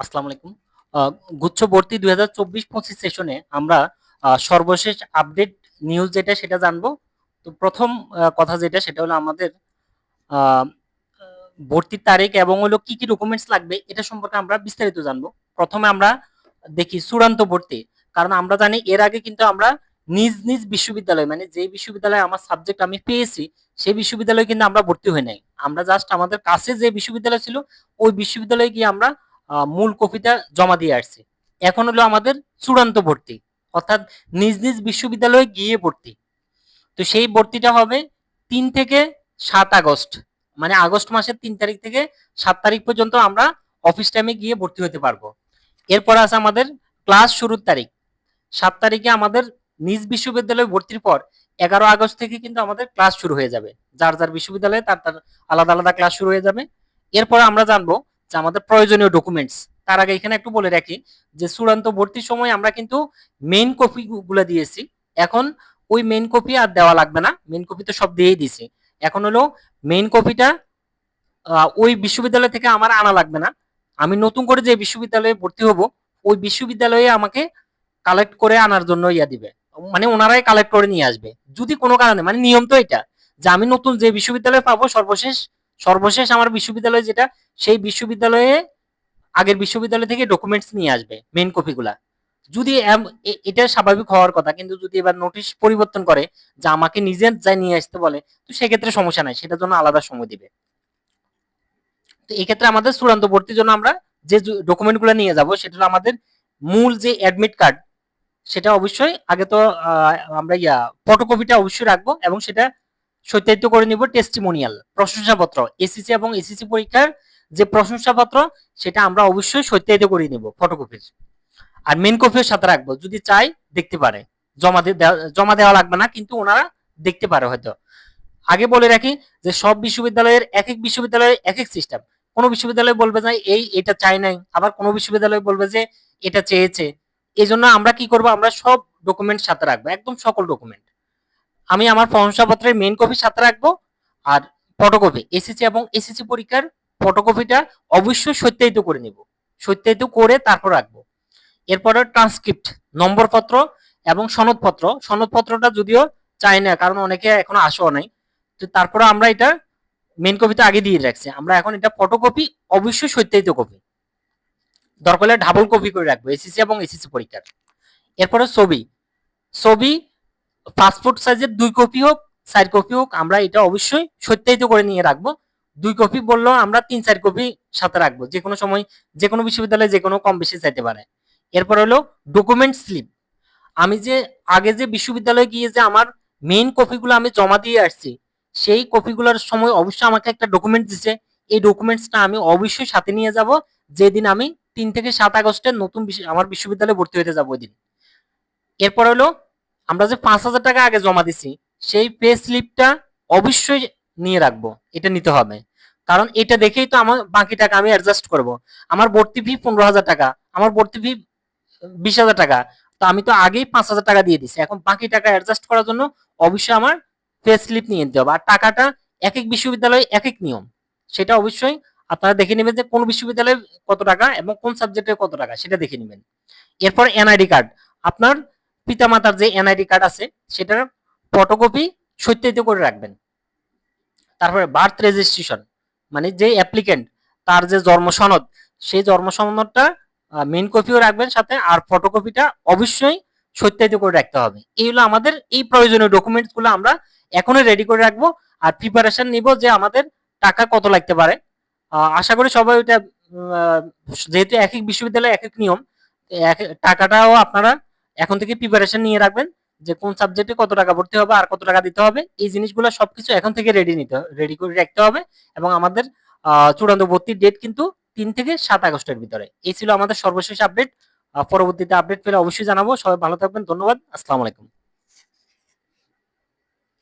আসসালামু আলাইকুম। আহ, গুচ্ছ ভর্তি দুই হাজার চব্বিশ পঁচিশ সেশনে আমরা সর্বশেষ আপডেট নিউজ যেটা সেটা জানব। তো প্রথম কথা যেটা সেটা হলো আমাদের ভর্তির তারিখ এবং হলো কি কি ডকুমেন্টস লাগবে এটা সম্পর্কে আমরা বিস্তারিত জানব। প্রথমে আমরা দেখি চূড়ান্ত ভর্তি কারণ আমরা জানি এর আগে কিন্তু আমরা নিজ নিজ বিশ্ববিদ্যালয় মানে যে বিশ্ববিদ্যালয়ে আমার সাবজেক্ট আমি পেয়েছি সেই বিশ্ববিদ্যালয়ে কিন্তু আমরা ভর্তি হই নাই। আমরা জাস্ট আমাদের কাছে যে বিশ্ববিদ্যালয় ছিল ওই বিশ্ববিদ্যালয়ে গিয়ে আমরা মূল কপিটা জমা দিয়ে আসছি। এখন হলো আমাদের চূড়ান্ত ভর্তি, অর্থাৎ নিজ নিজ বিশ্ববিদ্যালয়ে গিয়ে ভর্তি। তো সেই ভর্তিটা হবে তিন থেকে সাত আগস্ট মানে আগস্ট মাসের তিন তারিখ থেকে সাত তারিখ পর্যন্ত আমরা অফিস টাইমে গিয়ে ভর্তি হতে পারব। এরপর আছে আমাদের ক্লাস শুরুর তারিখ। সাত তারিখে আমাদের নিজ বিশ্ববিদ্যালয়ে ভর্তির পর এগারো আগস্ট থেকে কিন্তু আমাদের ক্লাস শুরু হয়ে যাবে। যার যার বিশ্ববিদ্যালয়ে তার তার আলাদা আলাদা ক্লাস শুরু হয়ে যাবে। এরপর আমরা জানব যে আমাদের প্রয়োজনীয় ডকুমেন্টস তার আগে এখানে একটু বলে রাখি যে চূড়ান্ত ভর্তির সময় আমরা কিন্তু মেইন কপি গুলা দিয়েছি। এখন ওই মেইন কপি আর দেওয়া লাগবে না। মেইন কপি তো সব দিয়েই দিছি। এখন হলো মেইন কপিটা ওই বিশ্ববিদ্যালয় থেকে আমার আনা লাগবে না। আমি নতুন করে যে বিশ্ববিদ্যালয়ে ভর্তি হব, ওই বিশ্ববিদ্যালয়ে আমাকে কালেক্ট করে আনার জন্য ইয়া দিবে। মানে ওনারাই কালেক্ট করে নিয়ে আসবে। যদি কোনো কারণে মানে নিয়ম তো এটা, যে আমি নতুন যে বিশ্ববিদ্যালয়ে পাবো, সর্বশেষ সর্বশেষ আমার বিশ্ববিদ্যালয় যেটা, সেই বিশ্ববিদ্যালয়ে, আগের বিশ্ববিদ্যালয় থেকে ডকুমেন্টস নিয়ে আসবে মেইন কপিগুলা যদি এটা স্বাভাবিক হওয়ার কথা, কিন্তু যদি এবার নোটিশ পরিবর্তন করে, যে আমাকে নিজে যাই নিয়ে আসতে বলে, তো সেক্ষেত্রে সমস্যা নাই, সেটার জন্য আলাদা সময় দিবে। তো এই ক্ষেত্রে আমাদের চূড়ান্ত ভর্তির জন্য আমরা যে ডকুমেন্টগুলো নিয়ে যাব, সেটা হলো আমাদের মূল যে অ্যাডমিট কার্ড সেটা অবশ্যই আগে তো আমরা ইয়া ফটোকপিটা অবশ্যই রাখব, এবং সেটা সত্যায়িত করে নিব টেস্টিমোনিয়াল প্রশংসাপত্র এসিসি এবং এসিসি পরীক্ষার যে প্রশংসাপত্র, সেটা আমরা অবশ্যই সত্যায়িত করে নিব ফটোকপির আর মেন কপিও সাথে রাখব, যদি চাই দেখতে পারে। জমা জমা দেওয়া লাগবে না, কিন্তু ওনারা দেখতে পারে হয়তো। আগে বলে রাখি যে সব বিশ্ববিদ্যালয়ের এক এক বিশ্ববিদ্যালয়ের এক এক সিস্টেম কোনো বিশ্ববিদ্যালয় বলবে যে এই, এটা চাই নাই। আবার কোনো বিশ্ববিদ্যালয় বলবে যে এটা চেয়েছে। এই জন্য আমরা কি করব? আমরা সব ডকুমেন্ট সাথে রাখব, একদম সকল ডকুমেন্ট আমি আমার প্রশংসাপত্রের মেন কপি সাথে রাখব আর ফটোকপি এসএসসি এবং এসএসসি পরীক্ষার ফটোকপিটা অবশ্যই সত্যায়িত করে নিব। সত্যায়িত করে তারপর রাখব। এরপরে ট্রান্সক্রিপ্ট নম্বরপত্র এবং সনদপত্র। সনদপত্রটা যদিও চাই না, কারণ অনেকে এখনও আসেও নাই। তো তারপরে আমরা এটা মেন কপিতে আগে দিয়ে রাখছি। আমরা এখন এটা ফটোকপি অবশ্যই সত্যায়িত কপি দরকার হলে ডাবল কপি করে রাখব এসএসসি এবং এসএসসি পরীক্ষার। এরপরে ছবি। ছবি পাসপোর্ট সাইজের দুই কপি হোক, চার কপি হোক, আমরা এটা অবশ্যই সত্যায়িত করে নিয়ে রাখব। দুই কপি বললেও আমরা তিন, চার কপি সাথে রাখব, যে কোনো সময়, যে কোনো বিশ্ববিদ্যালয়ে যে কোনো কম বেশি চাইতে পারে। এরপর হলো ডকুমেন্ট স্লিপ আমি যে, আগে যে বিশ্ববিদ্যালয়ে গিয়ে যে আমার মেইন কপিগুলো আমি জমা দিয়ে আসছি, সেই কপিগুলোর সময় অবশ্যই আমাকে একটা ডকুমেন্ট দিছে। এই ডকুমেন্টসটা আমি অবশ্যই সাথে নিয়ে যাব। যেদিন আমি তিন থেকে সাত আগস্টের নতুন আমার বিশ্ববিদ্যালয়ে ভর্তি হতে যাব ওই দিন। এরপর হলো আমরা যে পাঁচ হাজার টাকা আগে জমা দিছি, সেই পে স্লিপটা অবশ্যই নিয়ে রাখব। এটা নিতে হবে। কারণ এটা দেখেই তো আমার বাকি টাকা আমি অ্যাডজাস্ট করব। আমার ভর্তি ফি পনেরো হাজার টাকা, আমার ভর্তি ফি বিশ হাজার টাকা। তো আমি তো আগেই পাঁচ হাজার টাকা দিয়ে দিছি। এখন বাকি টাকা অ্যাডজাস্ট করার জন্য অবশ্যই আমার পে স্লিপ নিয়ে নিতে হবে। আর টাকাটা এক এক বিশ্ববিদ্যালয়ে এক এক নিয়ম। সেটা অবশ্যই আপনারা দেখে নেবেন যে কোন বিশ্ববিদ্যালয়ে কত টাকা এবং কোন সাবজেক্টে কত টাকা, সেটা দেখে নেবেন। এরপর এনআইডি কার্ড আপনার পিতামাতার যে এনআইডি কার্ড আছে, সেটার ফটোকপি সত্যায়িত করে রাখবেন। তারপরে বার্থ রেজিস্ট্রেশন মানে যে অ্যাপ্লিকেন্ট তার যে জন্ম সনদ, সেই জন্ম সনদটা মেইন কপিও রাখবেন সাথে, আর ফটোকপিটা অবশ্যই সত্যায়িত করে রাখতে হবে। এই হলো আমাদের এই প্রয়োজনীয় ডকুমেন্টসগুলো আমরা এখনই রেডি করে রাখব, আর প্রিপারেশন নিব যে আমাদের টাকা কত লাগতে পারে। আশা করি সবাই ওইটা যেহেতু এক এক বিশ্ববিদ্যালয়ে এক এক নিয়ম এক- টাকাটাও আপনারা এখন থেকে প্রিপারেশন নিয়ে রাখবেন যে কোন সাবজেক্টে কত টাকা ভর্তি হবে, আর কত টাকা দিতে হবে। এই জিনিসগুলো সবকিছু এখন থেকে রেডি নিতে রেডি করে রাখতে হবে এবং আমাদের চূড়ান্ত ভর্তির ডেট কিন্তু তিন থেকে সাত আগস্টের ভিতরে। এই ছিল আমাদের সর্বশেষ আপডেট পরবর্তীতে আপডেট পেলে অবশ্যই জানাব। সবাই ভালো থাকবেন। ধন্যবাদ। আসসালামু আলাইকুম।